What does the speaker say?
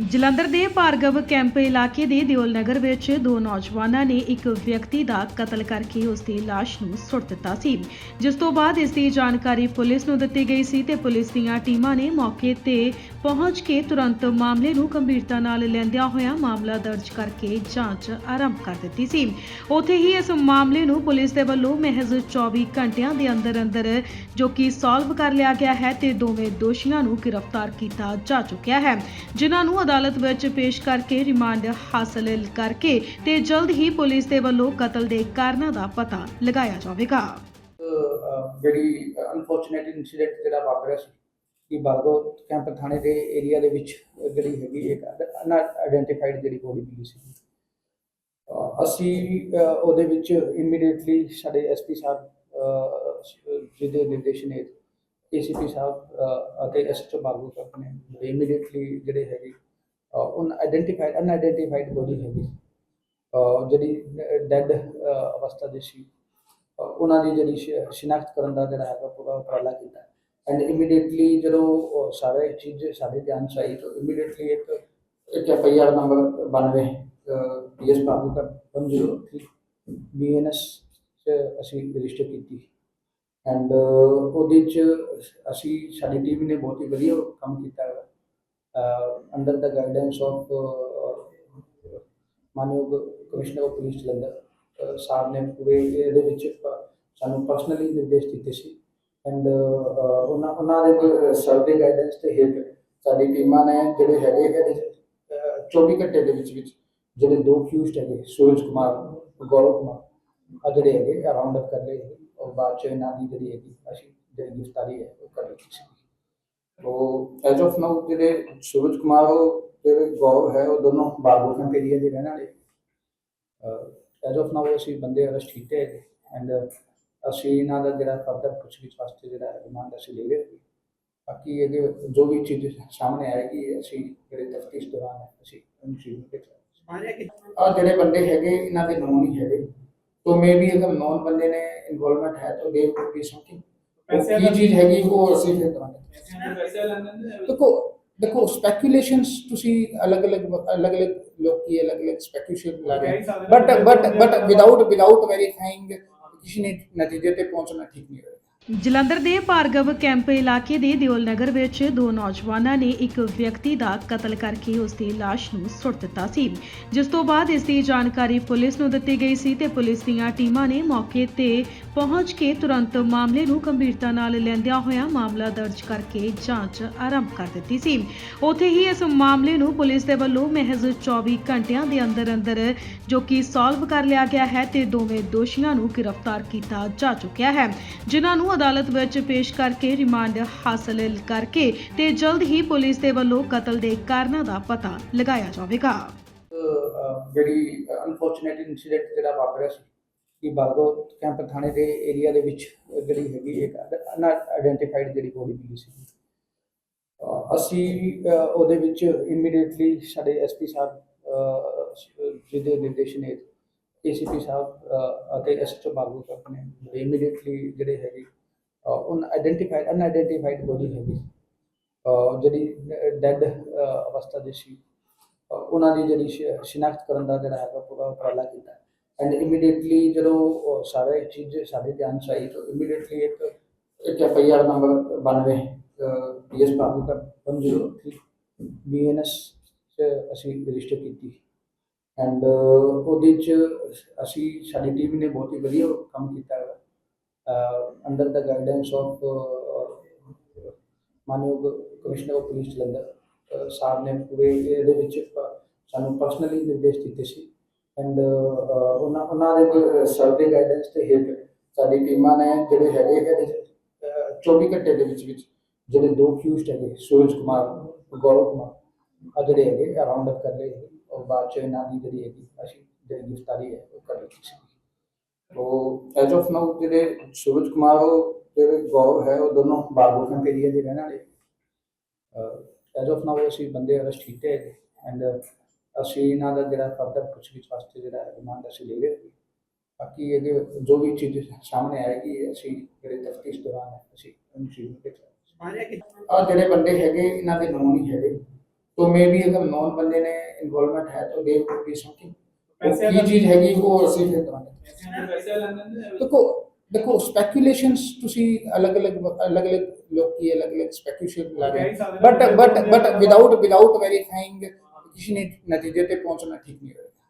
ਜਲੰਧਰ ਦੇ ਭਾਰਗਵ ਕੈਂਪ ਇਲਾਕੇ ਦੇ ਦਿਓਲ ਨਗਰ ਵਿੱਚ ਦੋ ਨੌਜਵਾਨਾਂ ਨੇ ਇੱਕ ਵਿਅਕਤੀ ਦਾ ਕਤਲ ਕਰਕੇ ਉਸ ਦੀ ਲਾਸ਼ ਨੂੰ ਸੁੱਟ ਦਿੱਤਾ ਸੀ, ਜਿਸ ਤੋਂ ਬਾਅਦ ਇਸ ਦੀ ਜਾਣਕਾਰੀ ਪੁਲਿਸ ਨੂੰ ਦਿੱਤੀ ਗਈ ਸੀ ਤੇ ਪੁਲਿਸ ਦੀਆਂ ਟੀਮਾਂ ਨੇ ਮੌਕੇ ਤੇ ਪਹੁੰਚ ਕੇ ਤੁਰੰਤ ਮਾਮਲੇ ਨੂੰ ਗੰਭੀਰਤਾ ਨਾਲ ਲੈਂਦਿਆਂ ਹੋਇਆ ਮਾਮਲਾ ਦਰਜ ਕਰਕੇ ਜਾਂਚ ਆਰੰਭ ਕਰ ਦਿੱਤੀ ਸੀ। ਉੱਥੇ ਹੀ ਇਸ ਮਾਮਲੇ ਨੂੰ ਪੁਲਿਸ ਦੇ ਵੱਲੋਂ ਮਹਿਜ਼ 24 ਘੰਟਿਆਂ ਦੇ ਅੰਦਰ ਅੰਦਰ ਜੋ ਕਿ ਸੋਲਵ ਕਰ ਲਿਆ ਗਿਆ ਹੈ ਤੇ ਦੋਵੇਂ ਦੋਸ਼ੀਆਂ ਨੂੰ ਗ੍ਰਿਫਤਾਰ ਕੀਤਾ ਜਾ ਚੁੱਕਿਆ ਹੈ, ਜਿਨ੍ਹਾਂ ਨੂੰ ਅਦਾਲਤ ਵਿੱਚ ਪੇਸ਼ ਕਰਕੇ ਰਿਮਾਂਡ ਹਾਸਲ ਕਰਕੇ ਤੇ ਜਲਦ ਹੀ ਪੁਲਿਸ ਦੇ ਵੱਲੋਂ ਕਤਲ ਦੇ ਕਾਰਨਾਂ ਦਾ ਪਤਾ ਲਗਾਇਆ ਜਾਵੇਗਾ। ਅਹ ਜਿਹੜੀ ਅਨਫੋਰਚੂਨੇਟ ਇਨਸੀਡੈਂਟ ਜਿਹੜਾ ਵਾਪਰਿਆ ਸੀ ਕਿ ਬਾਰਗੋ ਕੈਂਪ ਥਾਣੇ ਦੇ ਏਰੀਆ ਦੇ ਵਿੱਚ ਜਿਹੜੀ ਹੈਗੀ ਇੱਕ ਅਨਆਇਡੈਂਟੀਫਾਈਡ ਜਿਹੜੀ ਬੋਡੀ ਮਿਲੀ ਸੀ। ਅਹ ਅਸੀਂ ਅਹ ਉਹਦੇ ਵਿੱਚ ਇਮੀਡੀਏਟਲੀ ਸਾਡੇ ਐਸਪੀ ਸਾਹਿਬ ਅਹ, ਜਿਹਦੇ ਨਿਰਦੇਸ਼ਨ ਹੇਠ ਏਸੀਪੀ ਸਾਹਿਬ ਅਹ, ਅਤੇ ਐਸਐਚਓ ਬਾਰਗੋ ਸਾਹਿਬ ਨੇ ਇਮੀਡੀਏਟਲੀ ਜਿਹੜੇ ਹੈਗੇ ਉਹਨ ਆਇਡੈਂਟੀਫਾਈਡ ਅਨਆਇਡੈਂਟੀਫਾਈਡ ਬੋਡੀ ਹੈਗੀ। ਜਿਹੜੀ ਡੈੱਡ ਅਵਸਥਾ ਦੇ ਸੀ ਉਹਨਾਂ ਦੀ ਜਿਹੜੀ ਸ਼- ਸ਼ਨਾਖਤ ਕਰਨ ਦਾ ਜਿਹੜਾ ਹੈਗਾ ਪੂਰਾ ਉਪਰਾਲਾ ਕੀਤਾ। ਐਂਡ ਇਮੀਡੀਏਟਲੀ ਜਦੋਂ ਸਾਰੇ ਚੀਜ਼ ਸਾਡੇ ਧਿਆਨ 'ਚ ਆਈ, ਤਾਂ ਇਮੀਡੀਏਟਲੀ ਇੱਕ ਇੱਕ F I R number 92 PS Babu the 103 BNS 'ਚ ਅਸੀਂ ਰਜਿਸਟਰ ਕੀਤੀ। ਐਂਡ ਉਹਦੇ 'ਚ ਅਸੀਂ, ਸਾਡੀ ਟੀਮ ਨੇ ਬਹੁਤ ਹੀ ਵਧੀਆ ਕੰਮ ਕੀਤਾ। ਹੈ ਅੰਡਰ ਦਾ ਗਾਈਡੈਂਸ ਆਫ ਮਾਨਯੋਗ commissioner of police Jalandhar Sahib ਨੇ ਪੂਰੇ ਇਹਦੇ ਵਿੱਚ ਸਾਨੂੰ ਪਰਸਨਲੀ ਨਿਰਦੇਸ਼ ਦਿੱਤੇ ਸੀ ਐਂਡ ਉਹਨਾਂ ਉਹਨਾਂ ਦੇ ਸਰਵੇ ਗਾਈਡੈਂਸ ਤੇ ਹੇਠ ਸਾਡੀ ਟੀਮਾਂ ਨੇ ਜਿਹੜੇ ਹੈਗੇ ਹੈਗੇ 'ਚ, 24 ਘੰਟੇ ਦੇ ਵਿੱਚ ਵਿੱਚ ਜਿਹੜੇ ਦੋ ਫਿਊਸਡ ਹੈਗੇ ਸੂਰਜ ਕੁਮਾਰ ਗੌਰਵ ਕੁਮਾਰ ਆ ਜਿਹੜੇ ਹੈਗੇ ਰਾਉਂਡ ਅਪ ਕਰ ਲਏ ਹੈਗੇ ਔਰ ਬਾਅਦ ਚ ਇਹਨਾਂ ਦੀ ਜਿਹੜੀ ਹੈਗੀ ਅਸੀਂ ਜਿਹੜੀ ਗ੍ਰਿਫਤਾਰੀ ਹੈ ਉਹ ਕਰ ਲਈ ਸੀ ਉਹ ਐਜ਼ ਆਫ ਨਾਓ ਜਿਹੜੇ ਸੂਰਜ ਕੁਮਾਰ ਉਹ ਜਿਹੜੇ ਗੌਰਵ ਹੈ ਉਹ ਦੋਨੋਂ ਬਾਰਬੋ ਕੈਂਪ ਏਰੀਆ ਦੇ ਰਹਿਣ ਵਾਲੇ ਐਜ਼ ਆਫ ਨਾਓ ਅਸੀਂ ਬੰਦੇ ਅਰੈਸਟ ਕੀਤੇ ਹੈਗੇ ਐਂਡ ਅਸੀਂ ਇਹਨਾਂ ਦਾ ਜਿਹੜਾ ਫਰਦਰ ਪੁੱਛਗਿੱਛ ਵਾਸਤੇ ਜਿਹੜਾ ਰਿਮਾਂਡ ਅਸੀਂ ਲੈ ਰਹੇ ਹਾਂ ਬਾਕੀ ਇਹਦੇ ਜੋ ਵੀ ਚੀਜ਼ ਸਾਹਮਣੇ ਆਏਗੀ ਅਸੀਂ ਜਿਹੜੇ ਤਫਤੀਸ਼ ਦੌਰਾਨ ਅਸੀਂ ਉਹਨਾਂ ਚੀਜ਼ ਨੂੰ ਦੇਖਾਂਗੇ ਆ ਜਿਹੜੇ ਬੰਦੇ ਹੈਗੇ ਇਹਨਾਂ ਦੇ ਨੋਨ ਹੀ ਹੈਗੇ तो मे भी अगर नॉन बंदे ने इन्वॉल्वमेंट है तो दे वुड बी ਪੈਸੇ ਕੀ ਚੀਜ਼ ਹੈਗੀ ਉਹ ਅਸੀਂ ਫਿਰ ਕਰਾਂਗੇ। ਦੇਖੋ ਦੇਖੋ ਸਪੈਕੂਲੇਸ਼ਨਸ ਤੁਸੀਂ ਅਲੱਗ-ਅਲੱਗ ਅਲੱਗ-ਅਲੱਗ ਲੋਕੀ ਅਲੱਗ-ਅਲੱਗ ਸਪੈਕੂਲੇਸ਼ਨ ਲਾ ਰਹੇ but but but without without verifying ਕਿਸੇ ਨੇ ਨਤੀਜੇ ਤੇ ਪਹੁੰਚਣਾ ਠੀਕ ਨਹੀਂ ਹੋਇਆ। ਜਲੰਧਰ ਦੇ ਭਾਰਗਵ ਕੈਂਪ ਇਲਾਕੇ ਦੇ ਦਿਓਲ ਨਗਰ ਵਿੱਚ ਦੋ ਨੌਜਵਾਨਾਂ ਨੇ ਇੱਕ ਵਿਅਕਤੀ ਦਾ ਕਤਲ ਕਰਕੇ ਉਸ ਦੀ ਲਾਸ਼ ਨੂੰ ਸੁੱਟ ਦਿੱਤਾ ਸੀ, ਜਿਸ ਤੋਂ ਬਾਅਦ ਇਸ ਦੀ ਜਾਣਕਾਰੀ ਪੁਲਿਸ ਨੂੰ ਦਿੱਤੀ ਗਈ ਸੀ ਤੇ ਪੁਲਿਸ ਦੀਆਂ ਟੀਮਾਂ ਨੇ ਮੌਕੇ ਤੇ ਪਹੁੰਚ ਕੇ ਤੁਰੰਤ ਮਾਮਲੇ ਨੂੰ ਗੰਭੀਰਤਾ ਨਾਲ ਲੈਂਦਿਆਂ ਹੋਇਆ ਮਾਮਲਾ ਦਰਜ ਕਰਕੇ ਜਾਂਚ ਆਰੰਭ ਕਰ ਦਿੱਤੀ ਸੀ। ਉੱਥੇ ਹੀ ਇਸ ਮਾਮਲੇ ਨੂੰ ਪੁਲਿਸ ਦੇ ਵੱਲੋਂ ਮਹਿਜ਼ 24 ਘੰਟਿਆਂ ਦੇ ਅੰਦਰ ਅੰਦਰ ਜੋ ਕਿ ਸੋਲਵ ਕਰ ਲਿਆ ਗਿਆ ਹੈ ਤੇ ਦੋਵੇਂ ਦੋਸ਼ੀਆਂ ਨੂੰ ਗ੍ਰਿਫਤਾਰ ਕੀਤਾ ਜਾ ਚੁੱਕਿਆ ਹੈ, ਜਿਨ੍ਹਾਂ ਨੂੰ ਅਦਾਲਤ ਵਿੱਚ ਪੇਸ਼ ਕਰਕੇ ਰਿਮਾਂਡ ਹਾਸਲ ਕਰਕੇ ਤੇ ਜਲਦ ਹੀ ਪੁਲਿਸ ਦੇ ਵੱਲੋਂ ਕਤਲ ਦੇ ਕਾਰਨਾਂ ਦਾ ਪਤਾ ਲਗਾਇਆ ਜਾਵੇਗਾ। ਅਹ ਜਿਹੜੀ ਅਨਫੋਰਚੂਨੇਟ ਇਨਸੀਡੈਂਟ ਜਿਹੜਾ ਵਾਪਰਿਆ ਸੀ ਕਿ ਬਾਰਗੋ ਕੈਂਪ ਥਾਣੇ ਦੇ ਏਰੀਆ ਦੇ ਵਿੱਚ ਜਿਹੜੀ ਹੈਗੀ ਇੱਕ ਅਨਆਇਡੈਂਟੀਫਾਈਡ ਜਿਹੜੀ ਬੋਡੀ ਮਿਲੀ ਸੀ। ਅਹ ਅਸੀਂ ਅਹ ਉਹਦੇ ਵਿੱਚ ਇਮੀਡੀਏਟਲੀ ਸਾਡੇ ਐਸਪੀ ਸਾਹਿਬ ਅਹ, ਜਿਹਦੇ ਨਿਰਦੇਸ਼ ਨੇ ਏਸੀਪੀ ਸਾਹਿਬ ਅਹ, ਅਤੇ ਐਸਐਚਓ ਬਾਰਗੋ ਸਾਹਿਬ ਨੇ ਇਮੀਡੀਏਟਲੀ ਜਿਹੜੇ ਹੈਗੇ ਉਹਨ ਆਇਡੈਂਟੀਫਾਈਡ ਅਨਆਇਡੈਂਟੀਫਾਈਡ ਬੋਡੀ ਹੈਗੀ। ਜਿਹੜੀ ਡੈੱਡ ਅਵਸਥਾ ਦੇ ਸੀ ਉਹਨਾਂ ਦੀ ਜਿਹੜੀ ਸ਼- ਸ਼ਨਾਖਤ ਕਰਨ ਦਾ ਜਿਹੜਾ ਹੈਗਾ ਪੂਰਾ ਉਪਰਾਲਾ ਕੀਤਾ। ਐਂਡ ਇਮੀਡੀਏਟਲੀ ਜਦੋਂ ਸਾਰੇ ਚੀਜ਼ ਸਾਡੇ ਧਿਆਨ 'ਚ ਆਈ, ਤਾਂ ਇਮੀਡੀਏਟਲੀ ਇੱਕ ਇੱਕ F I R number 92 PS Babu the 103 BNS 'ਚ ਅਸੀਂ ਰਜਿਸਟਰ ਕੀਤੀ। ਐਂਡ ਉਹਦੇ 'ਚ ਅਸੀਂ, ਸਾਡੀ ਟੀਮ ਨੇ ਬਹੁਤ ਹੀ ਵਧੀਆ ਕੰਮ ਕੀਤਾ। ਹੈ ਅੰਡਰ ਦਾ ਗਾਈਡੈਂਸ ਆਫ ਮਾਨਯੋਗ commissioner of police Jalandhar Sahib ਨੇ ਪੂਰੇ ਇਹਦੇ ਵਿੱਚ ਸਾਨੂੰ ਪਰਸਨਲੀ ਨਿਰਦੇਸ਼ ਦਿੱਤੇ ਸੀ ਐਂਡ ਉਹਨਾਂ ਉਹਨਾਂ ਦੇ ਸਰਵੇ ਗਾਈਡੈਂਸ ਤੇ ਹੇਠ ਸਾਡੀ ਟੀਮਾਂ ਨੇ ਜਿਹੜੇ ਹੈਗੇ ਇਹਦੇ 'ਚ, 24 ਘੰਟੇ ਦੇ ਵਿੱਚ ਵਿੱਚ ਜਿਹੜੇ ਦੋ ਫਿਊਸਡ ਹੈਗੇ ਸੂਰਜ ਕੁਮਾਰ ਗੌਰਵ ਕੁਮਾਰ ਆ ਜਿਹੜੇ ਹੈਗੇ ਰਾਉਂਡ ਅਪ ਕਰ ਲਏ ਹੈਗੇ ਔਰ ਬਾਅਦ ਚ ਇਹਨਾਂ ਦੀ ਜਿਹੜੀ ਹੈਗੀ ਅਸੀਂ ਜਿਹੜੀ ਗ੍ਰਿਫਤਾਰੀ ਹੈ ਉਹ ਕਰ ਲਈ ਸੀ ਉਹ ਐਜ਼ ਆਫ ਨਾਓ ਜਿਹੜੇ ਸੂਰਜ ਕੁਮਾਰ ਉਹ ਜਿਹੜੇ ਗੌਰਵ ਹੈ ਉਹ ਦੋਨੋਂ ਬਾਰਬੋ ਕੈਂਪ ਏਰੀਆ ਦੇ ਰਹਿਣ ਵਾਲੇ ਐਜ਼ ਆਫ ਨਾਓ ਅਸੀਂ ਬੰਦੇ ਅਰੈਸਟ ਕੀਤੇ ਹੈਗੇ ਐਂਡ ਅਸੀਂ ਇਹਨਾਂ ਦਾ ਜਿਹੜਾ ਫਰਦਰ ਪੁੱਛਗਿੱਛ ਵਾਸਤੇ ਜਿਹੜਾ ਰਿਮਾਂਡ ਅਸੀਂ ਲੈ ਰਹੇ ਹਾਂ ਬਾਕੀ ਇਹਦੇ ਜੋ ਵੀ ਚੀਜ਼ ਸਾਹਮਣੇ ਆਏਗੀ ਅਸੀਂ ਜਿਹੜੇ ਤਫਤੀਸ਼ ਦੌਰਾਨ ਅਸੀਂ ਉਹਨਾਂ ਚੀਜ਼ ਨੂੰ ਦੇਖਾਂਗੇ ਆ ਜਿਹੜੇ ਬੰਦੇ ਹੈਗੇ ਇਹਨਾਂ ਦੇ ਨੋਨ ਹੀ ਹੈਗੇ तो मे बी अगर नॉन बंदे ने इन्वॉल्वमेंट है तो दे वुड बी समथिंग पैसे ਕੀ ਚੀਜ਼ ਹੈਗੀ ਉਹ ਅਸੀਂ ਫਿਰ ਦਵਾਂਗੇ ਪੈਸੇ ਪੈਸੇ ਲੈਂਦੇ ਨੇ ਦੇਖੋ ਦੇਖੋ ਸਪੈਕੂਲੇਸ਼ਨਸ ਤੁਸੀਂ ਅਲੱਗ-ਅਲੱਗ ਅਲੱਗ-ਅਲੱਗ ਲੋਕੀ ਅਲੱਗ-ਅਲੱਗ ਸਪੈਕੂਲੇਸ਼ਨ ਲਾ ਰਹੇ but but but without without verifying ਕਿਸੇ ਨੇ ਨਤੀਜੇ ਤੇ ਪਹੁੰਚਣਾ ਠੀਕ ਨਹੀਂ ਹੋਏਗਾ।